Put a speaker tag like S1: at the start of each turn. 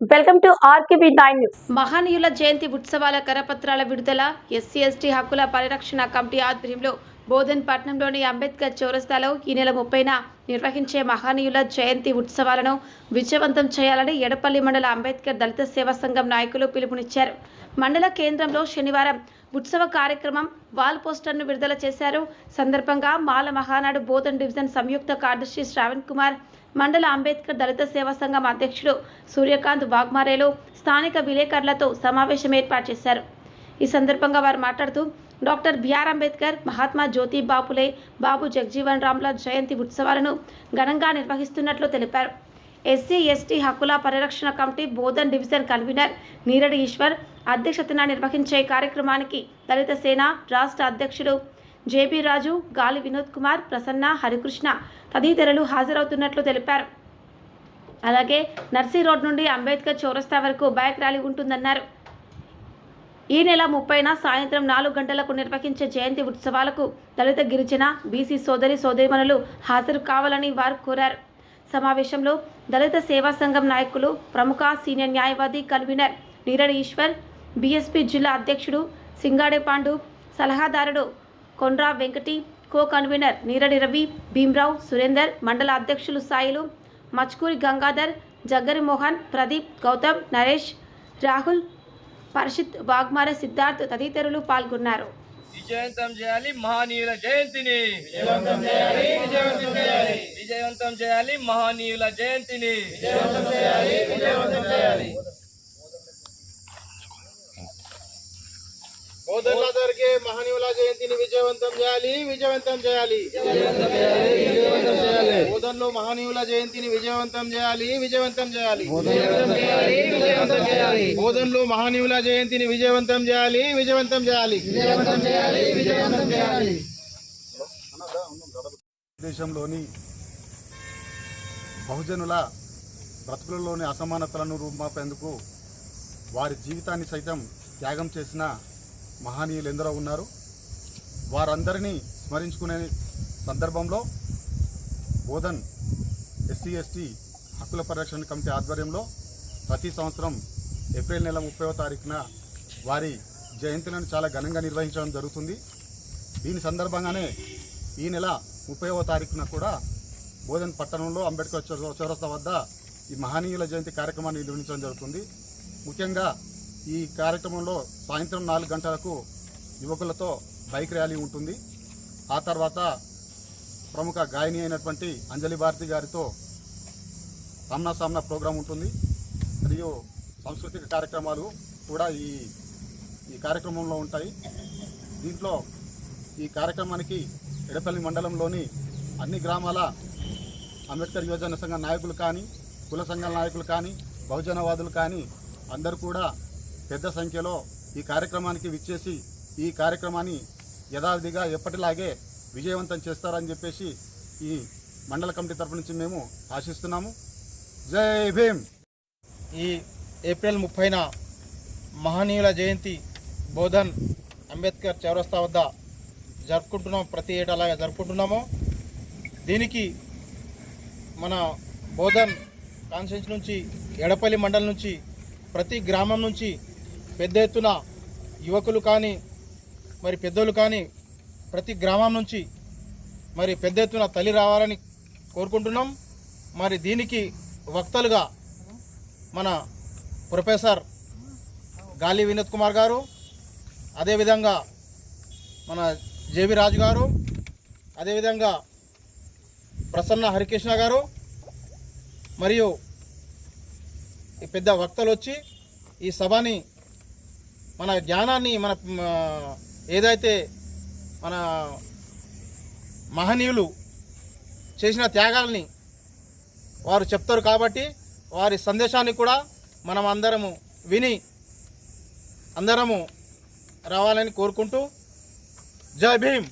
S1: Welcome to RKB nine news.
S2: మహనీయుల జయంతి ఉత్సవాల కరపత్రాల విడుదల ఎస్సీ ఎస్టీ హక్కుల పరిరక్షణ కమిటీ ఆధ్వర్యంలో బోధన్ పట్నంలోని అంబేద్కర్ చౌరస్తాలో ఈ నెల ముప్పైన నిర్వహించే మహనీయుల జయంతి ఉత్సవాలను విజయవంతం చేయాలని ఎడపల్లి మండల అంబేద్కర్ దళిత సేవా సంఘం నాయకులు పిలుపునిచ్చారు. మండల కేంద్రంలో శనివారం ఉత్సవ కార్యక్రమం వాల్ పోస్టర్ను విడుదల చేశారు. సందర్భంగా మాల మహానాడు బోధన్ డివిజన్ సంయుక్త కార్యదర్శి శ్రావణ్ కుమార్ మండల అంబేద్కర్ దళిత సేవా సంఘం అధ్యక్షుడు సూర్యకాంత్ వాగ్మారేలు స్థానిక విలేకరులతో సమావేశం ఏర్పాటు చేశారు. ఈ సందర్భంగా వారు మాట్లాడుతూ డాక్టర్ బిఆర్ అంబేద్కర్ మహాత్మా జ్యోతి బాపులే బాబు జగజీవన్ రామ్ల జయంతి ఉత్సవాలను ఘనంగా నిర్వహిస్తున్నట్లు తెలిపారు. ఎస్సీ ఎస్టీ హక్కుల పరిరక్షణ committee Bodhan division convener Neeradi Eshwar అధ్యక్షతన నిర్వహించే కార్యక్రమానికి దళిత సేన రాష్ట్ర అధ్యక్షుడు జేపీ రాజు గాలి వినోద్ కుమార్ ప్రసన్న హరికృష్ణ తదితరులు హాజరవుతున్నట్లు తెలిపారు. అలాగే నర్సీ రోడ్ నుండి అంబేద్కర్ చౌరస్తా వరకు బైక్ ర్యాలీ ఉంటుందన్నారు. ఈ నెల ముప్పైన సాయంత్రం నాలుగు గంటలకు నిర్వహించే జయంతి ఉత్సవాలకు దళిత గిరిజన బీసీ సోదరి సోదరిమణులు హాజరు కావాలని వారు కోరారు. సమావేశంలో దళిత సేవా సంఘం నాయకులు ప్రముఖ సీనియర్ న్యాయవాది కన్వీనర్ నీరడ్ ఈశ్వర్ బీఎస్పీ జిల్లా అధ్యక్షుడు సింగాడే పాండు సలహాదారుడు కొండ్రా వెంకటి కో కన్వీనర్ నీరడి రవి భీమ్రావు సురేందర్ మండల అధ్యక్షులు సాయిలు మచ్కూరి గంగాధర్ జగ్గరి మోహన్ ప్రదీప్ గౌతమ్ నరేష్ రాహుల్ పరిషత్ వాగ్మార సిద్ధార్థ్ తదితరులు పాల్గొన్నారు.
S3: విజయవంతం చేయాలి మహనీయుల జయంతిని. విజయవంతం చేయాలి మహనీయుల జయంతిని.
S4: బోధనలో మహనీయుల జయంతిని విజయవంతం చేయాలి విజయవంతం చేయాలి. బోధనలో మహనీయుల జయంతిని విజయవంతం చేయాలి విజయవంతం చేయాలి. బోధనలో మహనీయుల జయంతిని విజయవంతం చేయాలి విజయవంతం చేయాలి.
S5: దేశంలోని బహుజనుల బ్రతుకులలోని అసమానతలను రూపుమాపేందుకు వారి జీవితాన్ని సైతం త్యాగం చేసిన మహనీయులు ఎందరో ఉన్నారు. వారందరినీ స్మరించుకునే సందర్భంలో బోధన్ ఎస్సీ ఎస్టీ హక్కుల పరిరక్షణ కమిటీ ఆధ్వర్యంలో ప్రతి సంవత్సరం ఏప్రిల్ నెల ముప్పైవ తారీఖున వారి జయంతులను చాలా ఘనంగా నిర్వహించడం జరుగుతుంది. దీని సందర్భంగానే ఈ నెల ముప్పైవ తారీఖున కూడా బోధన్ పట్టణంలో అంబేద్కర్ చౌ- చౌరస్తా వద్ద ఈ మహనీయుల జయంతి కార్యక్రమాన్ని నిర్వహించడం జరుగుతుంది. ముఖ్యంగా ఈ కార్యక్రమంలో సాయంత్రం నాలుగు గంటలకు యువకులతో బైక్ ర్యాలీ ఉంటుంది. ఆ తర్వాత ప్రముఖ గాయని అయినటువంటి అంజలి భారతి గారితో సామ్నా సామ్నా ప్రోగ్రాం ఉంటుంది. మరియు సాంస్కృతిక కార్యక్రమాలు కూడా ఈ ఈ కార్యక్రమంలో ఉంటాయి. దీంట్లో ఈ కార్యక్రమానికి ఎడపల్లి మండలంలోని అన్ని గ్రామాల అంబేద్కర్ యువజన సంఘ నాయకులు కానీ కుల సంఘాల నాయకులు కానీ బహుజనవాదులు కానీ అందరూ కూడా పెద్ద సంఖ్యలో ఈ కార్యక్రమానికి విచ్చేసి ఈ కార్యక్రమాన్ని యథావిధిగా ఎప్పటిలాగే విజయవంతం చేస్తారని చెప్పేసి ఈ మండల కమిటీ తరపు నుంచి మేము ఆశిస్తున్నాము. జై భీమ్!
S4: ఈ ఏప్రిల్ ముప్పైన మహనీయుల జయంతి బోధన్ అంబేద్కర్ చౌరస్తా వద్ద జరుపుకుంటున్నాం ప్రతి ఏడాలాగా జరుపుకుంటున్నాము. దీనికి మన బోధన్ కాన్స్టిట్యూన్స్ నుంచి ఎడపల్లి మండలం నుంచి ప్రతి గ్రామం నుంచి పెద్ద ఎత్తున యువకులు కానీ మరి పెద్దోళ్ళు కానీ ప్రతి గ్రామం నుంచి మరి పెద్ద ఎత్తున తల్లి రావాలని కోరుకుంటున్నాం. మరి దీనికి వక్తలుగా మన ప్రొఫెసర్ గాలి వినోద్ కుమార్ గారు అదేవిధంగా మన జేవి రాజు గారు అదేవిధంగా ప్రసన్న హరికృష్ణ గారు మరియు ఈ పెద్ద వక్తలు వచ్చి ఈ సభని మన జ్ఞానాన్ని మన ఏదైతే మన మహనీయులు చేసిన త్యాగాల్ని వారు చెప్తారు కాబట్టి వారి సందేశాన్ని కూడా మనం అందరము విని అందరము రావాలని కోరుకుంటూ జై భీమ్.